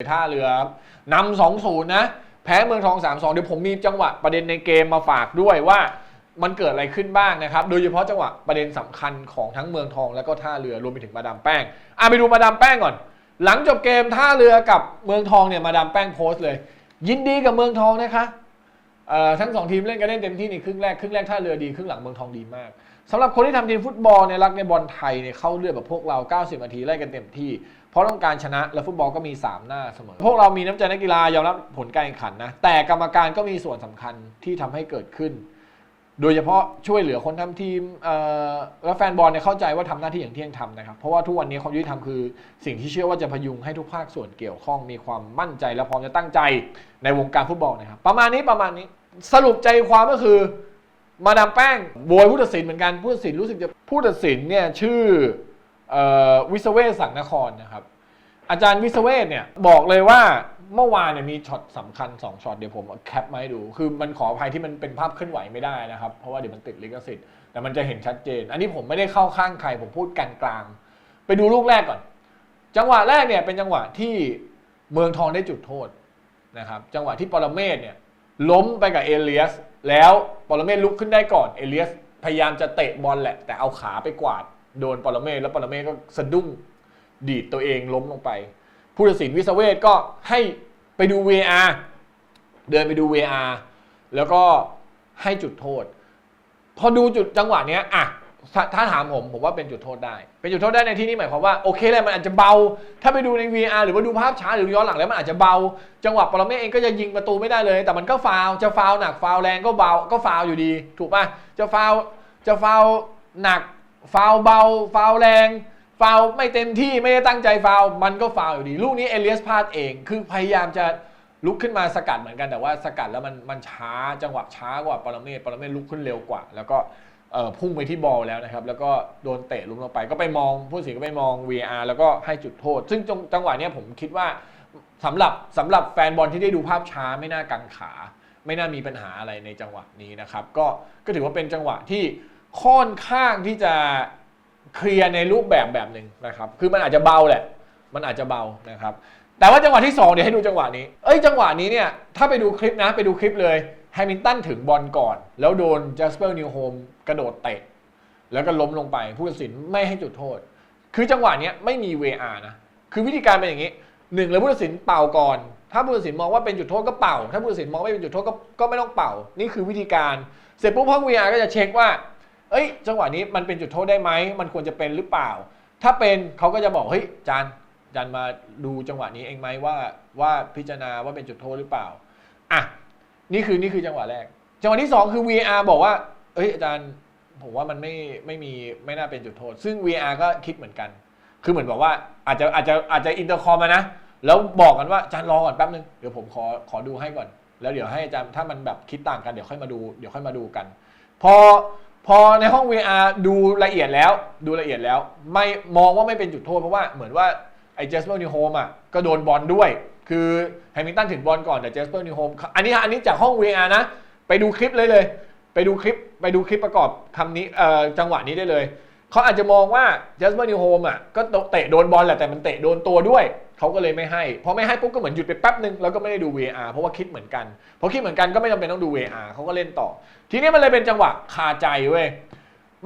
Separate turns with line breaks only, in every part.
ท่าเรือครับนำสองศูนย์นะ แพ้เมืองทอง 3-2 เดี๋ยวผมมีจังหวะประเด็นในเกมมาฝากด้วยว่ามันเกิดอะไรขึ้นบ้างนะครับ โดยเฉพาะจังหวะประเด็นสำคัญของทั้งเมืองทองแล้วก็ท่าเรือรวมไปถึงมาดามแป้งอะไปดูมาดามแป้งก่อน หลังจบเกมท่าเรือกับเมืองทองเนี่ยมาดามแป้งโพสต์เลย ยินดีกับเมืองทองนะคะเอ่อทั้งสองทีมเล่นกันได้เต็มที่ในครึ่งแรกครึ่งแรกท่าเรือดีครึ่งหลังเมืองทองดีมาก สำหรับคนที่ทำทีมฟุตบอลเนี่ยรักในบอลไทยเนี่ยเข้าเลือดแบบพวกเรา 90 นาทีไล่กันเต็มที่ เพราะต้องการชนะและฟุตบอลก็มี 3 หน้าเสมอ พวกเรามีน้ำใจนักกีฬายอมรับผลการแข่งขันนะ แต่กรรมการก็มีส่วนสำคัญที่ทำให้เกิดขึ้น โดยเฉพาะช่วยเหลือคนทำทีมและแฟนบอลเนี่ยเข้าใจว่าทำหน้าที่อย่างเที่ยังทำนะครับ เพราะว่าทุกวันนี้ความยุติธรรมคือสิ่งที่เชื่อว่าจะพยุงให้ทุกภาคส่วนเกี่ยวข้องมีความมั่นใจและพร้อมจะตั้งใจในวงการฟุตบอลนะครับประมาณนี้ประมาณนี้สรุปใจความก็คือ มาดามแป้งโวยผู้ตัดสินเหมือนกันผู้ตัดสินรู้สึกจะผู้ตัดสินเนี่ยชื่อออวิศเวศสังนครนะครับ อาจารย์วิศเวศเนี่ยบอกเลยว่าเมื่อวานเนี่ยมีช็อตสำคัญ 2ช็อตเดี๋ยวผมแคปมาให้ดู คือมันขออภัยที่มันเป็นภาพเคลื่อนไหวไม่ได้นะครับ เพราะว่าเดี๋ยวมันติดลิขสิทธิ์แต่มันจะเห็นชัดเจน อันนี้ผมไม่ได้เข้าข้างใครผมพูดกันกลางๆไปดูลูกแรกก่อน จังหวะแรกเนี่ยเป็นจังหวะที่เมืองทองได้จุดโทษนะครับ จังหวะที่ปรเมศเนี่ย ล้มไปกับเอเลียส แล้วปรเมศลุกขึ้นได้ก่อนเอเลียสพยายามจะเตะบอลแหละ แต่เอาขาไปกวาดโดนปรเมศแล้วปรเมศก็สะดุ้งดีดตัวเองล้มลงไป ผู้ตัดสินวิสเวตก็ให้ไปดู VR เดินไปดู VR แล้วก็ให้จุดโทษ พอดูจุดจังหวะเนี้ยอะ ถ้าถ้าถามผมผมว่าเป็นจุดโทษได้ เป็นจุดโทษได้ในที่นี้หมายความว่าโอเคแหละมันอาจจะเบา ถ้าไปดูใน VR หรือว่าดูภาพช้าหรือดูย้อนหลังแล้วมันอาจจะเบา จังหวะปรเมศเองก็จะยิงประตูไม่ได้เลย แต่มันก็ฟาวจะฟาวหนักฟาวแรงก็เบาก็ฟาวอยู่ดี ถูกป่ะจะฟาวจะฟาวหนักฟาวเบาฟาวแรงฟาวไม่เต็มที่ไม่ได้ตั้งใจฟาวมันก็ฟาวอยู่ดี ลูกนี้เอเลียสพลาดเองคือพยายามจะลุกขึ้นมาสกัดเหมือนกันแต่ว่าสกัดแล้วมันมันช้าจังหวะช้ากว่าปรเมศปรเมศลุกขึ้นเร็วกว่า แล้วก็ พุ่งไปที่บอลแล้วนะครับ แล้วก็โดนเตะล้มลงไป ก็ไปมองผู้สินก็ไปมอง VR แล้วก็ให้จุดโทษ ซึ่งจังจังหวะนี้ผมคิดว่าสำหรับสำหรับแฟนบอลที่ได้ดูภาพช้าไม่น่ากังขา ไม่น่ามีปัญหาอะไรในจังหวะนี้นะครับ ก็ก็ถือว่าเป็นจังหวะที่ค่อนข้างที่จะเคลียร์ในรูปแบบแบบหนึ่งนะครับ คือมันอาจจะเบาแหละ มันอาจจะเบานะครับ แต่ว่าจังหวะที่2เดี๋ยวให้ดูจังหวะนี้ เอ้ยจังหวะนี้เนี่ยถ้าไปดูคลิปนะไปดูคลิปเลย แฮมิลตันถึงบอลก่อน แล้วโดนจัสเปอร์นิวโฮมกระโดดเตะ แล้วก็ล้มลงไป ผู้ตัดสินไม่ให้จุดโทษ คือจังหวะนี้ไม่มี VR นะ คือวิธีการเป็นอย่างนี้หนึ่งเลยผู้ตัดสินเป่าก่อน ถ้าผู้ตัดสินมองว่าเป็นจุดโทษก็เป่า ถ้าผู้ตัดสินมองไม่เป็นจุดโทษก็ก็ไม่ต้องเป่า นี่คือวิธีการ เสร็จปุ๊บห้อง VR ก็จะเช็คว่า เอ้ย จังหวะนี้มันเป็นจุดโทษได้ไหม มันควรจะเป็นหรือเปล่า ถ้าเป็นเขาก็จะบอกเฮ้ยจานจานมาดูจังหวะนี้เองไหมว่าว่าพิจารณาว่าเป็นจุดโทษหรือเปล่าอะ นี่คือนี่คือจังหวะแรก จังหวะที่สองคือ VR บอกว่า เอ้ยอาจารย์ผมว่ามันไม่ไม่มีไม่น่าเป็นจุดโทษ ซึ่ง VR ก็คิดเหมือนกัน คือเหมือนบอกว่าอาจจะอาจจะอาจจะอินเตอร์คอมมานะ แล้วบอกกันว่าอาจารย์รอก่อนแป๊บนึง เดี๋ยวผมขอขอดูให้ก่อน แล้วเดี๋ยวให้อาจารย์ถ้ามันแบบคิดต่างกันเดี๋ยวค่อยมาดูเดี๋ยวค่อยมาดูกัน พอพอในห้อง VR ดูละเอียดแล้วดูละเอียดแล้ว ไม่มองว่าไม่เป็นจุดโทษเพราะว่าเหมือนว่าไอ้เจสเปอร์นิวโฮมอะก็โดนบอลด้วย คือแฮมิลตันถึงบอลก่อนแต่เจสเปอร์นิวโฮมอันนี้อันนี้จากห้อง VR นะ ไปดูคลิปเลยเลย ไปดูคลิปไปดูคลิปประกอบคำนี้เอ่อจังหวะนี้ได้เลย เขาอาจจะมองว่าเจสเปอร์นิวโฮมอะก็เตะโดนบอลแหละแต่มันเตะโดนตัวด้วย เขาก็เลยไม่ให้พอไม่ให้ปุ๊บก็เหมือนหยุดไปแป๊บนึงแล้วก็ไม่ได้ดู VR เพราะว่าคิดเหมือนกันพอคิดเหมือนกันก็ไม่จำเป็นต้องดู VR เขาก็เล่นต่อ ทีนี้มันเลยเป็นจังหวะคาใจเว้ย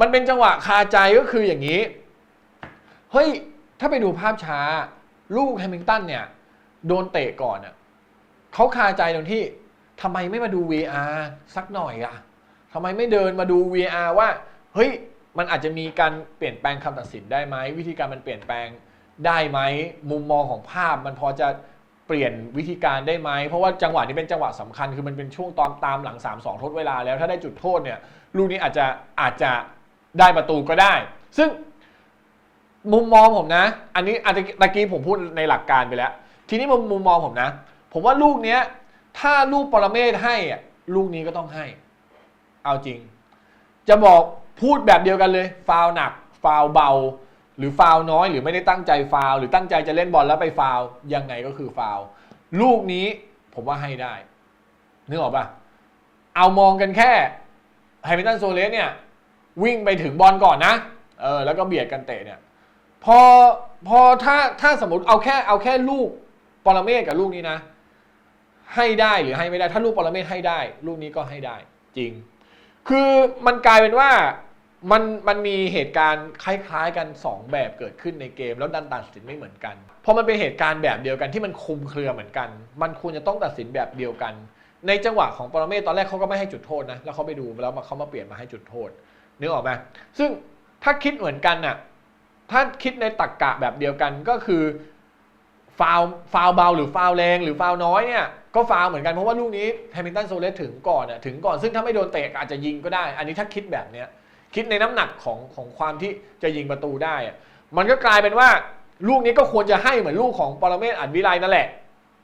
มันเป็นจังหวะคาใจก็คืออย่างนี้เฮ้ยถ้าไปดูภาพช้าลูกแฮมิลตันเนี่ย โดนเตะก่อนอะเขาคาใจตรงที่ทำไมไม่มาดู VR สักหน่อยอะทำไมไม่เดินมาดู VR ว่า เฮ้ย มันอาจจะมีการเปลี่ยนแปลงคำตัดสินได้ไหม วิธีการมันเปลี่ยนแปลงได้ไหม มุมมองของภาพมันพอจะเปลี่ยนวิธีการได้ไหม เพราะว่าจังหวะนี้เป็นจังหวะสำคัญ คือมันเป็นช่วงตอนตามหลัง 3-2 ทดเวลาแล้ว ถ้าได้จุดโทษเนี่ย ลูกนี้อาจจะอาจจะได้ประตูก็ได้ ซึ่งมุมมองผมนะ อันนี้อาจจะตะกี้ผมพูดในหลักการไปแล้ว ทีนี้มุมมุมมองผมนะ ผมว่าลูกเนี้ย ถ้าลูกปรเมศให้อะลูกนี้ก็ต้องให้ เอาจริง จะบอกพูดแบบเดียวกันเลย ฟาวหนัก ฟาวเบา หรือฟาวน้อย หรือไม่ได้ตั้งใจฟาว หรือตั้งใจจะเล่นบอลแล้วไปฟาวยังไงก็คือฟาวล์ลูกนี้ผมว่าให้ได้นึกออกปะเอามองกันแค่ไฮมิลตันโซเลสเนี่ย วิ่งไปถึงบอลก่อนนะเออแล้วก็เบียดกันเตะเนี่ย พอพอถ้าถ้าสมมติเอาแค่เอาแค่ลูก ปรเมศกับลูกนี้นะ ให้ได้หรือให้ไม่ได้ ถ้าลูกปรเมศให้ได้ ลูกนี้ก็ให้ได้ จริง คือมันกลายเป็นว่ามันมันมีเหตุการณ์คล้ายๆกัน 2 แบบเกิดขึ้นในเกม แล้วดันตัดสินไม่เหมือนกันพอมันเป็นเหตุการณ์แบบเดียวกันที่มันคุมเครือเหมือนกัน มันควรจะต้องตัดสินแบบเดียวกัน ในจังหวะของปรเมศตอนแรกเขาก็ไม่ให้จุดโทษนะแล้วเขาไปดูแล้วเขามาเปลี่ยนมาให้จุดโทษนึกออกไหมซึ่งถ้าคิดเหมือนกันน่ะถ้าคิดในตักกะแบบเดียวกันก็คือ ฟาวฟาวเบาหรือฟาวแรงหรือฟาวน้อยเนี่ยก็ฟาวเหมือนกันเพราะว่าลูกนี้แฮมิลตันโซเลสถึงก่อนน่ะถึงก่อนซึ่งถ้าไม่โดนเตะอาจจะยิงก็ได้ อันนี้ถ้าคิดแบบเนี้ยคิดในน้ำหนักของของความที่จะยิงประตูได้อะมันก็กลายเป็นว่าลูกนี้ก็ควรจะให้เหมือนลูกของปรเมศอัดวิไลนั่นแหละ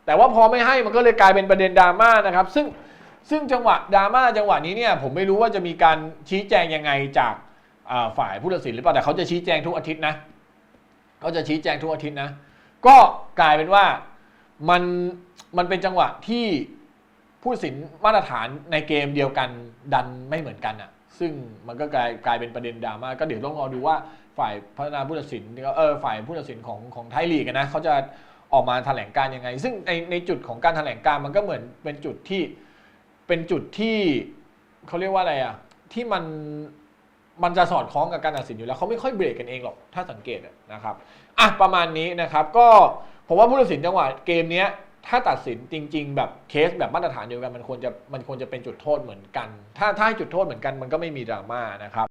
แต่ว่าพอไม่ให้มันก็เลยกลายเป็นประเด็นดราม่านะครับ ซึ่งซึ่งจังหวะดราม่าจังหวะนี้เนี่ยผมไม่รู้ว่าจะมีการชี้แจงยังไงจากฝ่ายผู้ตัดสินหรือเปล่าแต่เขาจะชี้แจงทุกอาทิตย์นะเขาจะชี้แจงทุกอาทิตย์นะ ก็กลายเป็นว่ามันมันเป็นจังหวะที่ผู้สินมาตรฐานในเกมเดียวกันดันไม่เหมือนกันอะ ซึ่งมันก็กลายกลายเป็นประเด็นดราม่าก็เดี๋ยวต้องรอดูว่าฝ่ายพัฒนาผู้ตัดสินเออฝ่ายผู้ตัดสินของของไทยลีกอะนะเขาจะออกมาแถลงการยังไง ซึ่งในในจุดของการแถลงการมันก็เหมือนเป็นจุดที่เป็นจุดที่เขาเรียกว่าอะไรอะที่มัน มันจะสอดคล้องกับการตัดสินอยู่แล้วเขาไม่ค่อยเบรกกันเองหรอกถ้าสังเกตนะครับอะประมาณนี้นะครับ ก็ผมว่าผู้ตัดสินจังหวะเกมเนี้ยถ้าตัดสินจริง ๆ แบบเคสแบบมาตรฐานเดียวกันมันควรจะมันควรจะเป็นจุดโทษเหมือนกัน ถ้าถ้าให้จุดโทษเหมือนกันมันก็ไม่มีดราม่านะครับ